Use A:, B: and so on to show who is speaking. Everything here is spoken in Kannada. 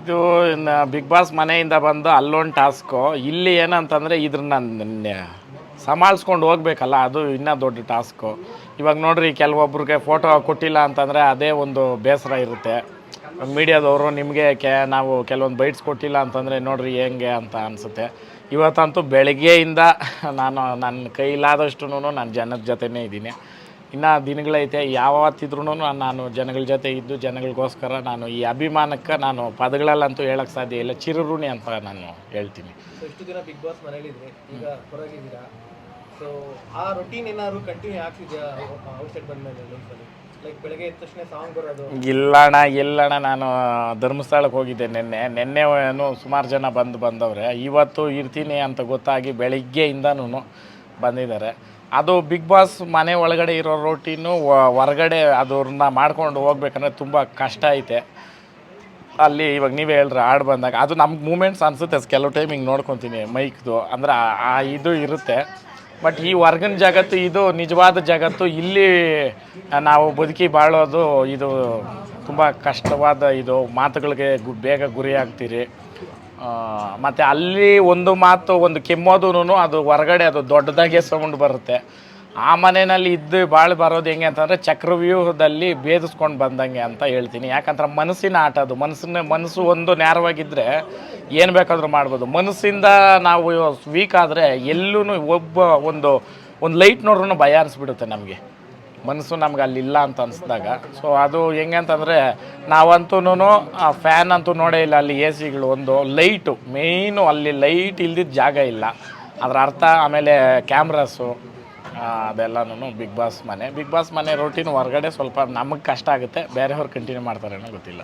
A: ಇದು ಬಿಗ್ ಬಾಸ್ ಮನೆಯಿಂದ ಬಂದು ಅಲ್ಲೊಂದು ಟಾಸ್ಕು. ಇಲ್ಲಿ ಏನಂತಂದರೆ ಇದ್ರನ್ನ ಸಂಭಾಳಿಸ್ಕೊಂಡು ಹೋಗ್ಬೇಕಲ್ಲ, ಅದು ಇನ್ನೂ ದೊಡ್ಡ ಟಾಸ್ಕು. ಇವಾಗ ನೋಡ್ರಿ, ಕೆಲವೊಬ್ರಿಗೆ ಫೋಟೋ ಕೊಟ್ಟಿಲ್ಲ ಅಂತಂದರೆ ಅದೇ ಒಂದು ಬೇಸರ ಇರುತ್ತೆ. ಮೀಡಿಯಾದವರು ನಿಮಗೆ ಕೆ, ನಾವು ಕೆಲವೊಂದು ಬೈಟ್ಸ್ ಕೊಟ್ಟಿಲ್ಲ ಅಂತಂದರೆ ನೋಡ್ರಿ ಹೆಂಗೆ ಅಂತ ಅನಿಸುತ್ತೆ. ಇವತ್ತಂತೂ ಬೆಳಗ್ಗೆಯಿಂದ ನಾನು ನನ್ನ ಕೈಲಾದಷ್ಟು ನಾನು ಜನದ ಜೊತೆನೇ ಇದ್ದೀನಿ. ಇನ್ನು ದಿನಗಳೈತೆ ಯಾವತ್ತಿದ್ರೂ ನಾನು ಜನಗಳ ಜೊತೆ ಇದ್ದು ಜನಗಳಿಗೋಸ್ಕರ ನಾನು ಈ ಅಭಿಮಾನಕ್ಕೆ ನಾನು ಪದಗಳಲ್ಲಂತೂ ಹೇಳೋಕ್ಕೆ ಸಾಧ್ಯ ಇಲ್ಲ. ಚಿರಋಣಿ ಅಂತ ನಾನು ಹೇಳ್ತೀನಿ.
B: ಇಷ್ಟು ದಿನ ಬಿಗ್ ಬಾಸ್ ಮನೇಲಿದ್ರಿ ಈಗ ಹೊರಗಿದ್ದೀರಾ? ಸೊ ಆ ರೊಟೀನ್ ಏನಾದ್ರು ಕಂಟಿನ್ಯೂ ಆಗ್ತಿದ್ಯಾ? ಔಟ್ಸೈಡ್ ಬಂದಮೇಲೆ ಲೈಫಲ್ಲಿ
A: ಇಲ್ಲಣ್ಣ ಇಲ್ಲಣ್ಣ ನಾನು ಧರ್ಮಸ್ಥಳಕ್ಕೆ ಹೋಗಿದ್ದೆ ನಿನ್ನೆ. ನಿನ್ನೆ ಏನು ಸುಮಾರು ಜನ ಬಂದು ಬಂದವ್ರೆ. ಇವತ್ತು ಇರ್ತೀನಿ ಅಂತ ಗೊತ್ತಾಗಿ ಬೆಳಿಗ್ಗೆಯಿಂದನೂ ಬಂದಿದ್ದಾರೆ. ಅದು ಬಿಗ್ ಬಾಸ್ ಮನೆ ಒಳಗಡೆ ಇರೋ ರೋಟಿನು ಹೊರಗಡೆ ಅದನ್ನ ಮಾಡ್ಕೊಂಡು ಹೋಗ್ಬೇಕಂದ್ರೆ ತುಂಬ ಕಷ್ಟ ಐತೆ. ಅಲ್ಲಿ ಇವಾಗ ನೀವೇ ಹೇಳ್ರಿ, ಹಾಡು ಬಂದಾಗ. ಅದು ನಮ್ಗೆ ಮೂಮೆಂಟ್ಸ್ ಅನಿಸುತ್ತೆ, ಕೆಲವು ಟೈಮ್ ಹಿಂಗೆ ನೋಡ್ಕೊತೀನಿ ಮೈಕ್ದು. ಅಂದ್ರೆ ಆ- ಇದು ಇರುತ್ತೆ. ಬಟ್ ಈ ಹೊರ್ಗಿನ ಜಗತ್ತು ಇದು, ನಿಜವಾದ ಜಗತ್ತು, ಇಲ್ಲಿ ನಾವು ಬದುಕಿ ಬಾಳೋದು ಇದು ತುಂಬ ಕಷ್ಟವಾದ ಇದು. ಮಾತುಗಳಿಗೆ ಬೇಗ ಗುರಿ ಆಗ್ತೀರಿ. ಮತ್ತು ಅಲ್ಲಿ ಒಂದು ಮಾತು, ಒಂದು ಕೆಮ್ಮೋದು ಅದು ಹೊರಗಡೆ ಅದು ದೊಡ್ಡದಾಗೆ ಸೌಂಡ್ ಬರುತ್ತೆ. ಆ ಮನೆಯಲ್ಲಿ ಇದ್ದು ಭಾಳ ಬರೋದು ಹೆಂಗೆ ಅಂತಂದರೆ ಚಕ್ರವ್ಯೂಹದಲ್ಲಿ ಭೇದಿಸ್ಕೊಂಡು ಬಂದಂಗೆ ಅಂತ ಹೇಳ್ತೀನಿ. ಯಾಕಂದ್ರೆ ಮನಸ್ಸಿನ ಆಟ ಅದು. ಮನಸ್ಸಿನ, ಮನಸ್ಸು ಒಂದು ನೇರವಾಗಿದ್ದರೆ ಏನು ಬೇಕಾದರೂ ಮಾಡ್ಬೋದು. ಮನಸ್ಸಿಂದ ನಾವು ವೀಕ್ ಆದರೆ ಎಲ್ಲೂ ಒಬ್ಬ ಒಂದು ಒಂದು ಲೈಟ್ ನೋಡ್ರೂ ಭಯ ಅನಿಸ್ಬಿಡುತ್ತೆ ನಮಗೆ. ಮನಸ್ಸು ನಮ್ಗೆ ಅಲ್ಲಿಲ್ಲ ಅಂತ ಅನಿಸ್ದಾಗ. ಸೊ ಅದು ಹೆಂಗೆ ಅಂತಂದರೆ ನಾವಂತೂ ಫ್ಯಾನ್ ಅಂತೂ ನೋಡೇ ಇಲ್ಲ ಅಲ್ಲಿ ಎ ಸಿಗಳು ಒಂದು ಲೈಟು, ಮೇಯ್ನು ಅಲ್ಲಿ ಲೈಟ್ ಇಲ್ದಿದ್ದ ಜಾಗ ಇಲ್ಲ. ಅದರ ಅರ್ಥ, ಆಮೇಲೆ ಕ್ಯಾಮ್ರಾಸು ಅದೆಲ್ಲನೂ ಬಿಗ್ ಬಾಸ್ ಮನೆ. ಬಿಗ್ ಬಾಸ್ ಮನೆ ರೊಟೀನ್ ಹೊರಗಡೆ ಸ್ವಲ್ಪ ನಮಗೆ ಕಷ್ಟ ಆಗುತ್ತೆ. ಬೇರೆಯವ್ರು ಕಂಟಿನ್ಯೂ ಮಾಡ್ತಾರೇನೋ ಗೊತ್ತಿಲ್ಲ.